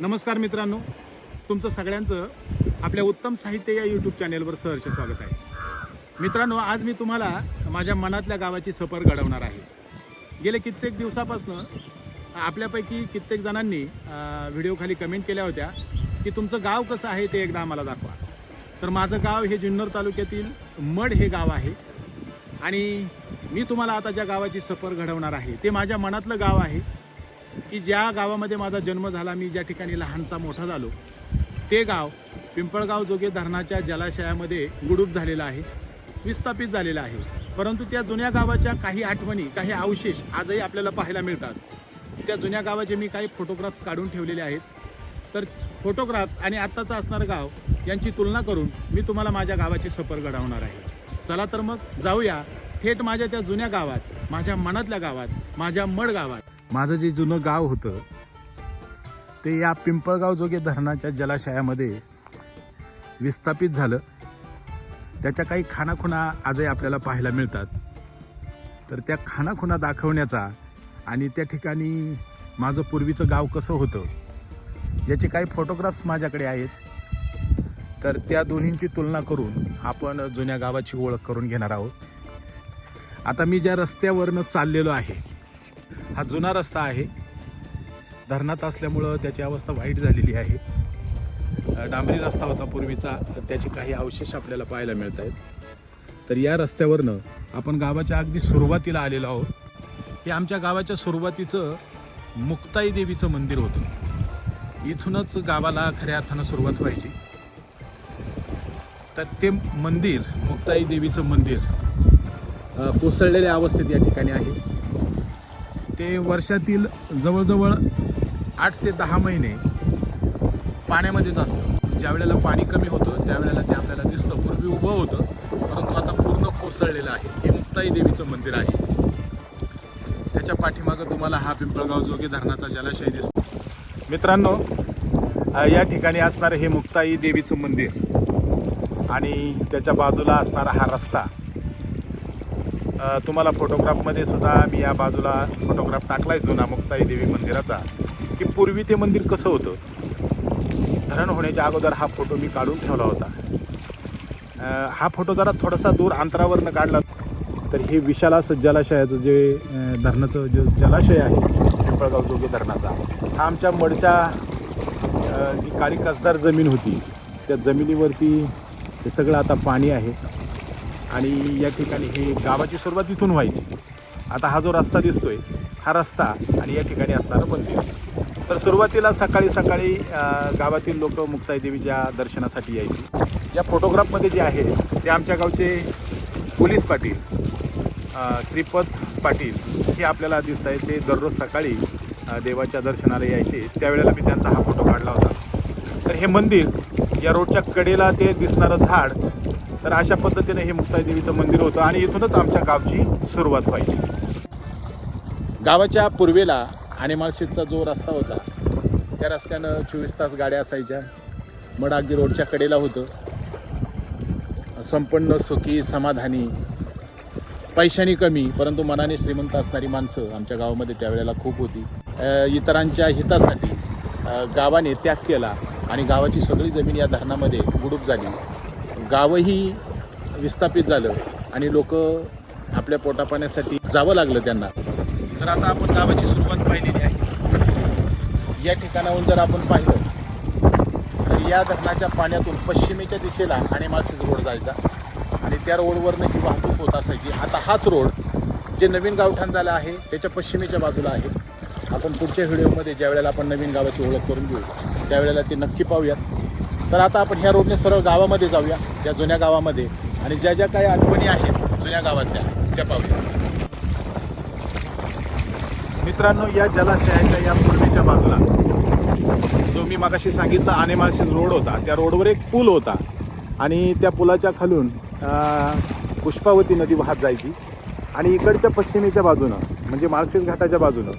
नमस्कार मित्रांनो तुमचं सगळ्यांचं आपल्या उत्तम साहित्य या यूट्यूब चॅनेलवर सहर्ष स्वागत आहे. मित्रांनो आज मी तुम्हाला माझ्या मनातल्या गावाची सफर घडवणार आहे. गेले कित्येक दिवसापासून आपल्यापैकी कित्येक जणांनी व्हिडिओखाली कमेंट केल्या होत्या की तुमचं गाव कसं आहे ते एकदा आम्हाला दाखवा. तर माझं गाव हे जुन्नर तालुक्यातील मड हे गाव आहे आणि मी तुम्हाला आता ज्या गावाची सफर घडवणार आहे ते माझ्या मनातलं गाव आहे. की ज्या गावामध्ये माझा जन्म झाला मी ज्या ठिकाणी लहानचा मोठा झालो ते गाव पिंपळगाव जोगे धरणाच्या जलाशयामध्ये गुडूप झालेलं आहे विस्थापित झालेलं आहे. परंतु त्या जुन्या गावाच्या काही आठवणी काही अवशेष आजही आपल्याला पाहायला मिळतात. त्या जुन्या गावाचे मी काही फोटोग्राफ्स काढून ठेवलेले आहेत. तर फोटोग्राफ्स आणि आत्ताचं असणारं गाव यांची तुलना करून मी तुम्हाला माझ्या गावाची सफर घडवणार आहे. चला तर मग जाऊया थेट माझ्या त्या जुन्या गावात माझ्या मनातल्या गावात माझ्या मड गावात. माझं जे जुनं गाव होतं ते या पिंपळगाव जोगे धरणाच्या जलाशयामध्ये विस्थापित झालं. त्याच्या काही खाणाखुणा आजही आपल्याला पाहायला मिळतात. तर त्या खाणाखुणा दाखवण्याचा आणि त्या ठिकाणी माझं पूर्वीचं गाव कसं होतं याचे काही फोटोग्राफ्स माझ्याकडे आहेत. तर त्या दोन्हींची तुलना करून आपण जुन्या गावाची ओळख करून घेणार आहोत. आता मी ज्या रस्त्यावरनं चाललेलो आहे हा जुना रस्ता आहे. धरणात असल्यामुळं त्याची अवस्था वाईट झालेली आहे. डांबरी रस्ता होता पूर्वीचा तर त्याचे काही अवशेष आपल्याला पाहायला मिळत आहेत तर या रस्त्यावरनं आपण गावाच्या अगदी सुरुवातीला आलेलो आहोत. हे आमच्या गावाच्या सुरुवातीचं मुक्ताई देवीचं मंदिर होतं. इथूनच गावाला खऱ्या अर्थानं सुरुवात व्हायची. तर ते मंदिर मुक्ताई देवीचं मंदिर कोसळलेल्या अवस्थेत या ठिकाणी आहे. ते वर्षातील जवळजवळ आठ ते दहा महिने पाण्यामध्येच असतं. ज्या वेळेला पाणी कमी होतं त्यावेळेला ते आपल्याला दिसतं. पूर्वी उभं होतं परंतु आता पूर्ण कोसळलेलं आहे. हे मुक्ताई देवीचं मंदिर आहे. त्याच्या पाठीमागं तुम्हाला हा पिंपळगाव जोगी धरणाचा जलाशय दिसतो. मित्रांनो या ठिकाणी असणारं हे मुक्ताई देवीचं मंदिर. आणि त्याच्या बाजूला असणारा हा रस्ता. तुम्हाला फोटोग्राफमध्ये सुद्धा मी या बाजूला फोटोग्राफ टाकलाय जुना मुक्ताई देवी मंदिराचा की पूर्वी ते मंदिर कसं होतं? धरण होण्याच्या अगोदर हा फोटो मी काढून ठेवला होता. हा फोटो जरा थोडासा दूर अंतरावरनं काढला तर हे विशालास जलाशयाचं जे धरणाचं जे जलाशय आहे पिंपळगाव जोगे धरणाचा. हा आमच्या मडच्या जी काळी कसदार जमीन होती त्या जमिनीवरती हे सगळं आता पाणी आहे. आणि या ठिकाणी ही गावाची सुरुवात इथून व्हायची. आता हा जो रस्ता दिसतोय हा रस्ता आणि या ठिकाणी असणारं मंदिर. तर सुरुवातीला सकाळी सकाळी गावातील लोक मुक्ताई देवीच्या दर्शनासाठी यायची. या फोटोग्राफमध्ये जे आहे ते आमच्या गावचे पोलीस पाटील श्रीपद पाटील हे आपल्याला दिसत आहेत ते दररोज सकाळी देवाच्या दर्शनाला यायचे. त्यावेळेला मी त्यांचा हा फोटो काढला होता. तर हे मंदिर या रोडच्या कडेला ते दिसणारं झाड तर अशा पद्धतीने हे मुक्ताई देवीचं मंदिर होतं आणि इथूनच आमच्या गावची सुरुवात व्हायची. गावाच्या पूर्वेला आणि माळशेजचा जो रस्ता होता त्या रस्त्यानं चोवीस तास गाड्या असायच्या. मड अगदी रोडच्या कडेला होतं. संपन्न सुखी समाधानी पैशानी कमी परंतु मनाने श्रीमंत असणारी माणसं आमच्या गावामध्ये त्यावेळेला खूप होती. इतरांच्या हितासाठी गावाने त्याग केला आणि गावाची सगळी जमीन या धरणामध्ये गुडूप झाली. गावही विस्थापित झालं आणि लोक आपल्या पोटापाण्यासाठी जावं लागलं त्यांना. तर आता आपण गावाची सुरुवात पाहिलेली आहे. या ठिकाणाहून जर आपण पाहिलं तर या धरणाच्या पाण्यातून पश्चिमेच्या दिशेला आणि माळशेज रोड जायचा आणि त्या रोडवरनं ही वाहतूक होत असायची आता हाच रोड जे नवीन गावठाण झालं आहे त्याच्या पश्चिमेच्या बाजूला आहे. आपण पुढच्या व्हिडिओमध्ये ज्या वेळेला आपण नवीन गावाची ओळख करून घेऊ त्यावेळेला ते नक्की पाहूयात. तर आता आपण ह्या रोडने सरळ गावामध्ये जाऊया त्या जुन्या गावामध्ये. आणि ज्या ज्या काही आठवणी आहेत जुन्या गावातल्या त्या पाहूया. मित्रांनो या जलाशयाच्या या पूर्वेच्या बाजूला जो मी मागाशी सांगितला आनेमाळशी रोड होता. त्या रोडवर एक पूल होता. आणि त्या पुलाच्या खालून पुष्पावती नदी वाहत जायची. आणि इकडच्या पश्चिमेच्या बाजूनं म्हणजे माळशेज घाटाच्या बाजूनं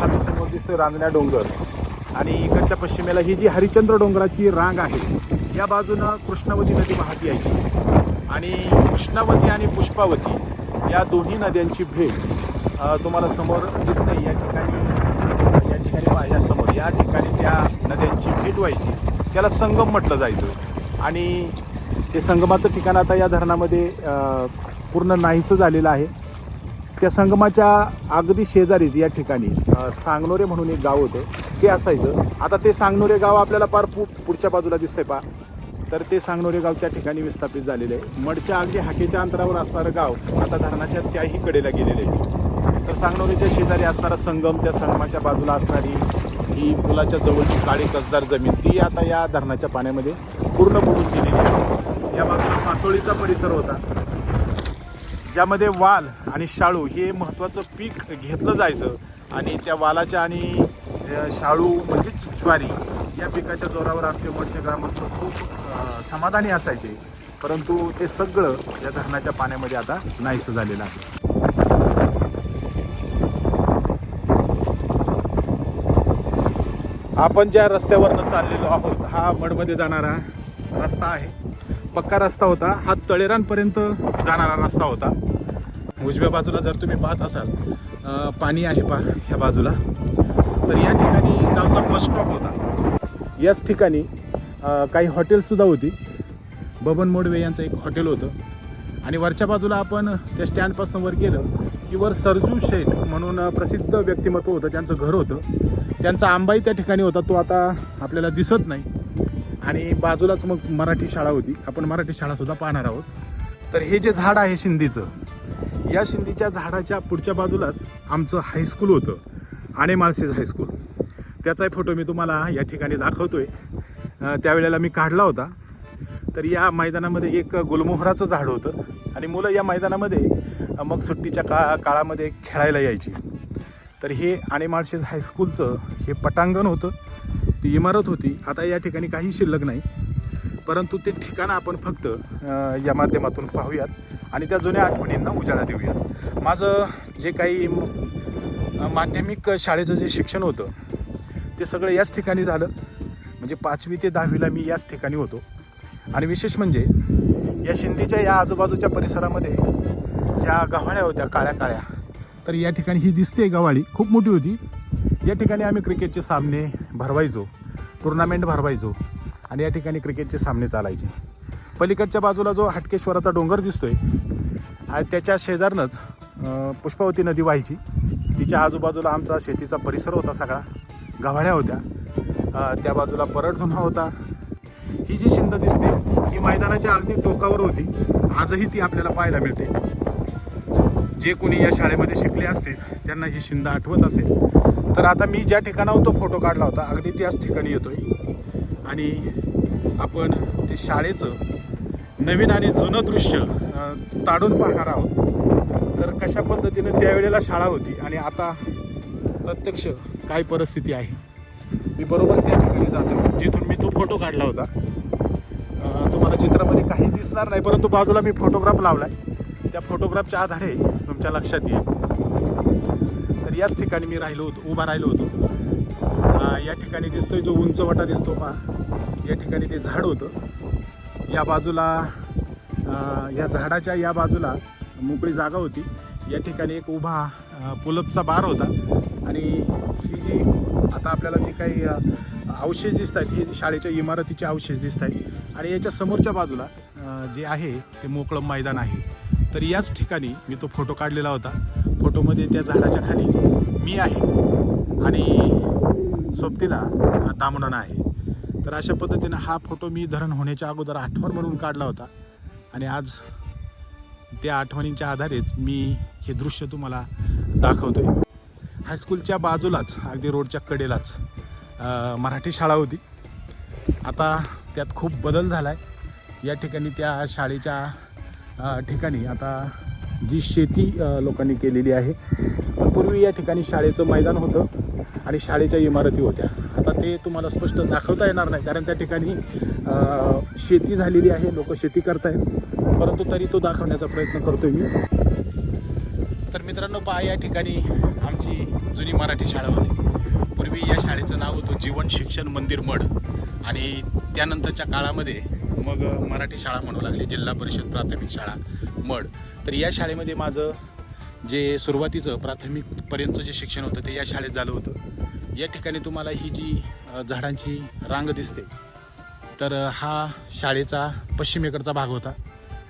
हा जो समोर दिसतोय रांजण्या डोंगर आणि इकडच्या पश्चिमेला ही जी हरिश्चंद्र डोंगराची रांग आहे या बाजूनं कृष्णावती नदी वाहती यायची. आणि कृष्णावती आणि पुष्पावती या दोन्ही नद्यांची भेट तुम्हाला समोर दिसते या ठिकाणी या ठिकाणी पहा, या समोर या ठिकाणी त्या नद्यांची भेट व्हायची. त्याला संगम म्हटलं जायचं. आणि ते संगमाचं ठिकाण आता या धरणामध्ये पूर्ण नाहीसं झालेलं आहे. त्या संगमाच्या अगदी शेजारीच या ठिकाणी सांगनोरे म्हणून एक गाव होतं. ते असायचं. आता ते सांगनोरे गाव आपल्याला फार पु पुढच्या बाजूला दिसतंय पा. तर ते सांगनोरे गाव त्या ठिकाणी विस्थापित झालेले आहे. मडच्या अगदी हाकेच्या अंतरावर असणारं गाव आता धरणाच्या त्याही कडेला गेलेले आहे. तर सांगनोरीच्या शेजारी असणारा संगम त्या संगमाच्या बाजूला असणारी ही पुलाच्या जवळची काळी कसदार जमीन ती आता या धरणाच्या पाण्यामध्ये पूर्ण बुडून गेलेली आहे. या बाजूला पाचोळीचा परिसर होता. ज्यामध्ये वाल आणि शाळू हे महत्त्वाचं पीक घेतलं जायचं आणि त्या वालाच्या आणि शाळू म्हणजेच ज्वारी या पिकाच्या जोरावर आमचे मोठे ग्रामस्थ खूप समाधानी असायचे. परंतु ते सगळं या धरणाच्या पाण्यामध्ये आता नाहीसं झालेलं आहे. आपण ज्या रस्त्यावरनं चाललेलो आहोत हा मडमध्ये जाणारा रस्ता आहे. पक्का रस्ता होता. हा तळेरांपर्यंत जाणारा रस्ता होता. उजव्या बाजूला जर तुम्ही पाहत असाल पाणी आहे पा ह्या बाजूला. तर या ठिकाणी गावचा बस स्टॉप होता. याच ठिकाणी काही हॉटेलसुद्धा होती. बबन मोडवे यांचं एक हॉटेल होतं. आणि वरच्या बाजूला आपण त्या स्टँडपासून वर गेलं की वर सरजू शेठ म्हणून प्रसिद्ध व्यक्तिमत्व होतं. त्यांचं घर होतं. त्यांचा आंबाही त्या ठिकाणी होता. तो आता आपल्याला दिसत नाही. आणि बाजूलाच मग मराठी शाळा होती. आपण मराठी शाळासुद्धा पाहणार आहोत. तर हे जे झाड आहे शिंदीचं या शिंदीच्या झाडाच्या पुढच्या बाजूलाच आमचं हायस्कूल होतं. आणि माळशेज हायस्कूल त्याचाही फोटो मी तुम्हाला या ठिकाणी दाखवतो आहे त्यावेळेला मी काढला होता. तर या मैदानामध्ये एक गुलमोहराचं झाड होतं. आणि मुलं या मैदानामध्ये मग सुट्टीच्या का काळामध्ये खेळायला यायची. तर हे आणि माळशेज हायस्कूलचं हे पटांगण होतं. ती इमारत होती. आता या ठिकाणी काही शिल्लक नाही. परंतु ते ठिकाण आपण फक्त या माध्यमातून पाहूयात. आणि त्या जुन्या आठवणींना उजाळा देऊयात. माझं जे काही माध्यमिक शाळेचं जे शिक्षण होतं ते सगळं याच ठिकाणी झालं. म्हणजे पाचवी ते दहावीला मी याच ठिकाणी होतो. आणि विशेष म्हणजे या शिंदेच्या या आजूबाजूच्या परिसरामध्ये ज्या गव्हाळ्या होत्या काळ्या काळ्या तर या ठिकाणी ही दिसते गव्हाळी. खूप मोठी होती. या ठिकाणी आम्ही क्रिकेटचे सामने भरवायचो. टुर्नामेंट भरवायचो. आणि या ठिकाणी क्रिकेटचे सामने चालायचे. पलीकडच्या बाजूला जो हटकेश्वराचा डोंगर दिसतोय आणि त्याच्या शेजारनंच पुष्पावती नदी व्हायची. तिच्या आजूबाजूला आमचा शेतीचा परिसर होता सगळा. गव्हाळ्या होत्या. त्या बाजूला परडधुना होता. ही जी शिंद दिसते ही मैदानाच्या अगदी टोकावर होती. आजही ती आपल्याला पाहायला मिळते. जे कोणी या शाळेमध्ये शिकले असतील त्यांना ही शिंद आठवत असेल. तर आता मी ज्या ठिकाणावर तो फोटो काढला होता अगदी त्याच ठिकाणी येतोय. आणि आपण ते शाळेचं नवीन आणि जुनं दृश्य ताडून पाहणार आहोत. तर कशा पद्धतीनं त्यावेळेला शाळा होती आणि आता प्रत्यक्ष काय परिस्थिती आहे? मी बरोबर त्या ठिकाणी जातो जिथून मी तो फोटो काढला होता. तुम्हाला चित्रामध्ये काही दिसणार नाही परंतु बाजूला मी फोटोग्राफ लावला आहे त्या फोटोग्राफच्या आधारे तुमच्या लक्षात येईल. तर याच ठिकाणी मी राहिलो होतो उभा राहिलो होतो. या ठिकाणी दिसतोय जो उंचवटा दिसतो पहा. या ठिकाणी ते झाड होतं. या बाजूला या झाडाच्या या बाजूला मोकळी जागा होती. या ठिकाणी एक उभा पुलपचा बार होता. आणि ही जी आता आपल्याला जी काही अवशेष दिसत आहेत ही शाळेच्या इमारतीचे अवशेष दिसत आहेत आणि याच्या समोरच्या बाजूला जे आहे ते मोकळं मैदान आहे. तर याच ठिकाणी मी तो फोटो काढलेला होता. फोटोमध्ये त्या झाडाच्या खाली मी आहे आणि सोबतीला दामणन आहे. तर अशा पद्धतीनं हा फोटो मी धरण होण्याच्या अगोदर आठवण म्हणून काढला होता. आणि आज त्या आठवणींच्या आधारेच मी हे दृश्य तुम्हाला दाखवतोय. हायस्कूलच्या बाजूलाच अगदी रोडच्या कडेलाच मराठी शाळा होती. आता त्यात खूप बदल झाला आहे या ठिकाणी त्या शाळेच्या ठिकाणी आता जी शेती लोकांनी केलेली आहे पण पूर्वी या ठिकाणी शाळेचं मैदान होतं आणि शाळेच्या इमारती होत्या. आता ते तुम्हाला स्पष्ट दाखवता येणार नाही कारण त्या ठिकाणी शेती झालेली आहे लोक शेती करतायत. परंतु तरी तो दाखवण्याचा प्रयत्न करतोय मी. तर मित्रांनो पहा या ठिकाणी आमची जुनी मराठी शाळा होती. पूर्वी या शाळेचं नाव होतं जीवन शिक्षण मंदिर मड आणि त्यानंतरच्या काळामध्ये मग मराठी शाळा म्हणू लागली जिल्हा परिषद प्राथमिक शाळा मड तर या शाळेमध्ये माझं जे सुरुवातीचं प्राथमिकपर्यंतचं जे शिक्षण होतं ते या शाळेत झालं होतं. या ठिकाणी तुम्हाला ही जी झाडांची रांग दिसते तर हा शाळेचा पश्चिमेकडचा भाग होता.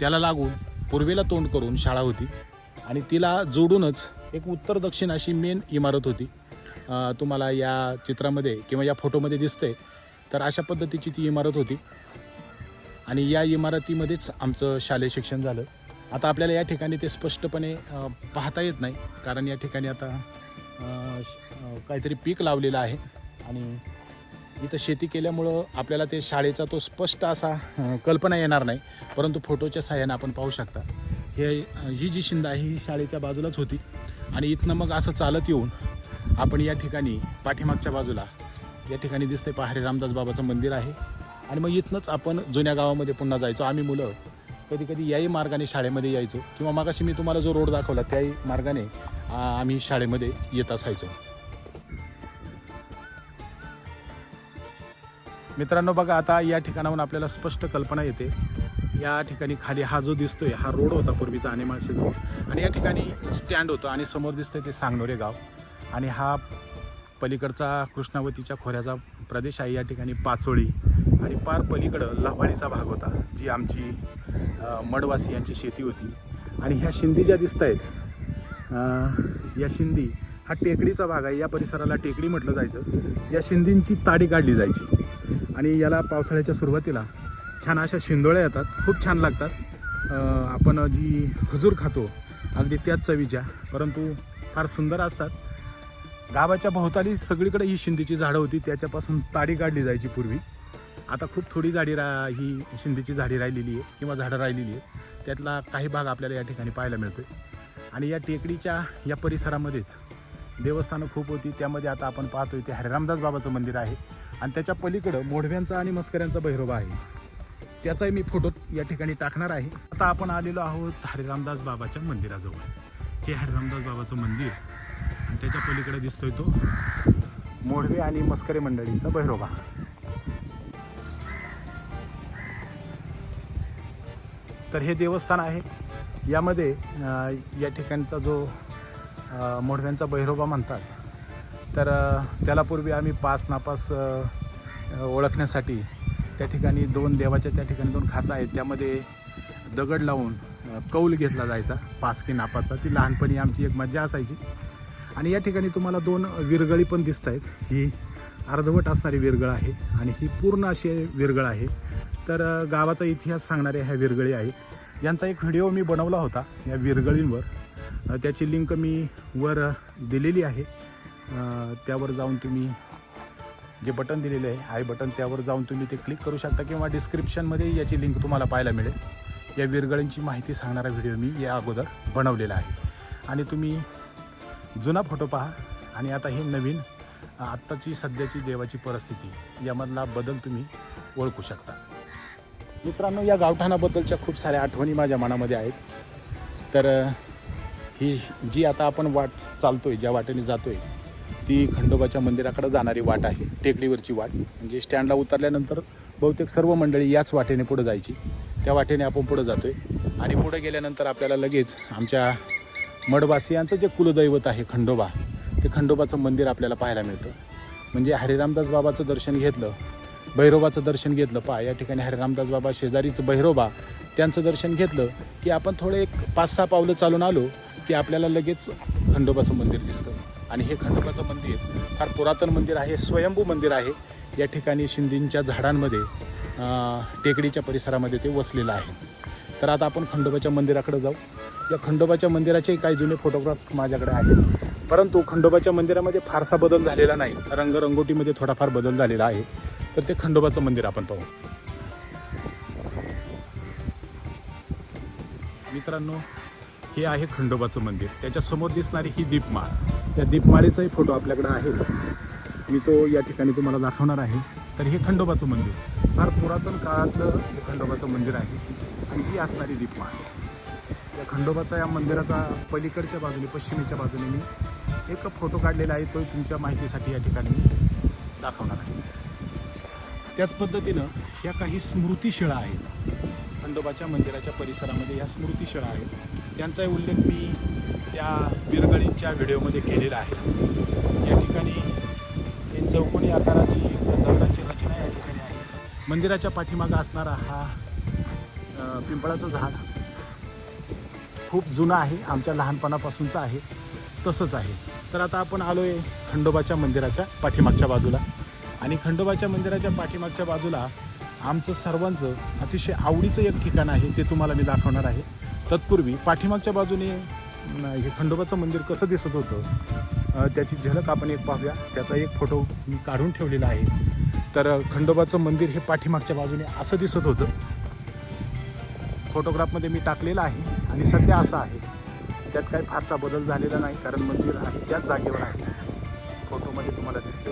त्याला लागून पूर्वेला तोंड करून शाळा होती. आणि तिला जोडूनच एक उत्तर दक्षिण अशी मेन इमारत होती. तुम्हाला या चित्रामध्ये किंवा या फोटोमध्ये दिसते तर अशा पद्धतीची ती इमारत होती. आणि या इमारतीमध्येच आमचं शालेय शिक्षण झालं. आता आपल्याला या ठिकाणी ते स्पष्टपणे पाहता येत नाही. कारण या ठिकाणी आता काहीतरी पीक लावलेलं आहे. आणि इथं शेती केल्यामुळं आपल्याला ते शाळेचा तो स्पष्ट असा कल्पना येणार नाही. परंतु फोटोच्या सहाय्याने आपण पाहू शकता. हे ही जी शिंद आहे ही शाळेच्या बाजूलाच होती. आणि इथनं मग असं चालत येऊन आपण या ठिकाणी पाठीमागच्या बाजूला या ठिकाणी दिसते पहारे रामदास बाबाचं मंदिर आहे. आणि मग इथनंच आपण जुन्या गावामध्ये पुन्हा जायचो. आम्ही मुलं कधी कधी याही मार्गाने शाळेमध्ये यायचो. किंवा मागाशी मी तुम्हाला जो रोड दाखवला त्याही मार्गाने आम्ही शाळेमध्ये येत असायचो. मित्रांनो बघा आता या ठिकाणाहून आपल्याला स्पष्ट कल्पना येते. या ठिकाणी खाली हा जो दिसतोय हा रोड होता पूर्वीचा आणि रोड आणि या ठिकाणी स्टँड होतं आणि समोर दिसतंय ते सांगनोरे गाव. आणि हा पलीकडचा कृष्णावतीच्या खोऱ्याचा प्रदेश आहे या ठिकाणी पाचोळी. आणि पार पलीकडं लव्हाळीचा भाग होता जी आमची मडवासी मडवासियांची शेती होती. आणि ह्या शिंदी ज्या दिसत आहेत या शिंदी हा टेकडीचा भाग आहे. या परिसराला टेकडी म्हटलं जायचं. या शिंदींची ताडी काढली जायची. आणि याला पावसाळ्याच्या सुरुवातीला छान अशा शिंदोळ्या येतात. खूप छान लागतात. आपण जी खजूर खातो अगदी त्याच चवीच्या परंतु फार सुंदर असतात. गावाच्या भोवताली सगळीकडे ही शिंदीची झाडं होती. त्याच्यापासून ताडी काढली जायची पूर्वी. आता खूप थोडी झाडी रा ही शिंदीची झाडी राहिलेली आहे किंवा झाडं राहिलेली आहे त्यातला काही भाग आपल्याला या ठिकाणी पाहायला मिळतो आणि या टेकडीच्या या परिसरामध्येच देवस्थानं खूप होती त्यामध्ये आता आपण पाहतोय ते हरिरामदास बाबाचं मंदिर आहे. आणि त्याच्या पलीकडं मोढव्यांचा आणि मस्कऱ्यांचा भैरोबा आहे. त्याचाही मी फोटो या ठिकाणी टाकणार आहे. आता आपण आलेलो आहोत हरिरामदास बाबाच्या मंदिराजवळ. हे हरिरामदास बाबाचं मंदिर आणि त्याच्या पलीकडे दिसतोय तो मोढवे आणि मस्करे मंडळींचा भैरोबा तर हे देवस्थान आहे. यामध्ये या ठिकाणचा जो अ, मोढव्यांचा म्हणतात. तर त्याला पूर्वी आम्ही पास नापास ओळखण्यासाठी त्या ठिकाणी दोन देवाच्या त्या ठिकाणी दोन खाचा आहेत. त्यामध्ये दगड लावून कौल घेतला जायचा पास की नापासचा. ती लहानपणी आमची एक मज्जा असायची. आणि या ठिकाणी तुम्हाला दोन विरगळी पण दिसत आहेत ही अर्धवट असणारी विरगळ आहे आणि ही पूर्ण अशी विरगळ आहे. तर गावाचा इतिहास सांगणाऱ्या ह्या विरगळी आहेत. यांचा एक व्हिडिओ मी बनवला होता या विरगळींवर. त्याची लिंक मी वर दिलेली आहे. त्यावर जाऊन तुम्ही जे बटन दिलेले आहे आय बटन त्यावर जाऊन तुम्ही ते क्लिक करू शकता किंवा डिस्क्रिप्शनमध्ये याची लिंक तुम्हाला पाहायला मिळेल. या विरगळींची माहिती सांगणारा व्हिडिओ मी या अगोदर बनवलेला आहे. आणि तुम्ही जुना फोटो पहा आणि आता हे नवीन आत्ताची सध्याची देवाची परिस्थिती यामधला बदल तुम्ही ओळखू शकता. मित्रांनो या गावठाणाबद्दलच्या खूप साऱ्या आठवणी माझ्या मनामध्ये आहेत. तर ही जी आता आपण वाट चालतोय ज्या वाटेने जातोय ती खंडोबाच्या मंदिराकडे जाणारी वाट आहे टेकडीवरची वाट. म्हणजे स्टँडला उतरल्यानंतर बहुतेक सर्व मंडळी याच वाटेने पुढे जायची. त्या वाटेने आपण पुढे जातोय. आणि पुढे गेल्यानंतर आपल्याला लगेच आमच्या मडवासियांचं जे कुलदैवत आहे खंडोबा ते खंडोबाचं मंदिर आपल्याला पाहायला मिळतं. म्हणजे हरिरामदास बाबाचं दर्शन घेतलं भैरोबाचं दर्शन घेतलं पहा या ठिकाणी हरिरामदास बाबा शेजारीचं भैरोबा त्यांचं दर्शन घेतलं की आपण थोडे एक पाच सहा पावलं चालून आलो की आपल्याला लगेच खंडोबाचं मंदिर दिसतं. आणि हे खंडोबाचं मंदिर फार पुरातन मंदिर आहे स्वयंभू मंदिर आहे. या ठिकाणी शिंदींच्या झाडांमध्ये टेकडीच्या परिसरामध्ये ते वसलेलं आहे. तर आता आपण खंडोबाच्या मंदिराकडे जाऊ. या खंडोबाच्या मंदिराचे काही जुने फोटोग्राफ्स माझ्याकडे आहेत. परंतु खंडोबाच्या मंदिरामध्ये फारसा बदल झालेला नाही. रंगरंगोटीमध्ये थोडाफार बदल झालेला आहे. तर ते खंडोबाचं मंदिर आपण पाहू. मित्रांनो हे आहे खंडोबाचं मंदिर. त्याच्यासमोर दिसणारी ही दीपमाळ. या दीपमाळेचाही फोटो आपल्याकडे आहे. मी तो या ठिकाणी तुम्हाला दाखवणार आहे. तर हे खंडोबाचं मंदिर. फार पुरातन काळातलं हे खंडोबाचं मंदिर आहे. आणि ही असणारी दीपमाळ. या खंडोबाचा या मंदिराचा पलीकडच्या बाजूने पश्चिमेच्या बाजूने मी एक फोटो काढलेला आहे. तो तुमच्या माहितीसाठी या ठिकाणी दाखवणार आहे. त्याच पद्धतीनं या काही स्मृतिशिळा आहेत. खंडोबाच्या मंदिराच्या परिसरामध्ये या स्मृतिशिळा आहेत. त्यांचाही उल्लेख मी त्या बिरगळींच्या व्हिडिओमध्ये केलेला आहे. या ठिकाणी चौकोनी आकाराची दगडाची रचना या ठिकाणी आहे. मंदिराच्या पाठीमागं असणारा हा पिंपळाचं झाड खूप जुनं आहे आमच्या लहानपणापासूनचं आहे तसंच आहे. तर आता आपण आलो आहे खंडोबाच्या मंदिराच्या पाठीमागच्या बाजूला. आणि खंडोबाच्या मंदिराच्या पाठीमागच्या बाजूला आमचं सर्वांचं अतिशय आवडीचं एक ठिकाण आहे ते तुम्हाला मी दाखवणार आहे. तत्पूर्वी पाठीमागच्या बाजूने हे खंडोबाचं मंदिर कसं दिसत होतं त्याची झलक आपण एक पाहूया. त्याचा एक फोटो मी काढून ठेवलेला आहे. तर खंडोबाचं मंदिर हे पाठीमागच्या बाजूने असं दिसत होतं. फोटोग्राफमध्ये मी टाकलेलं आहे आणि सध्या असं आहे. त्यात काही फारसा बदल झालेला नाही कारण मंदिर आहे त्याच जागेवर आहे. फोटोमध्ये तुम्हाला दिसते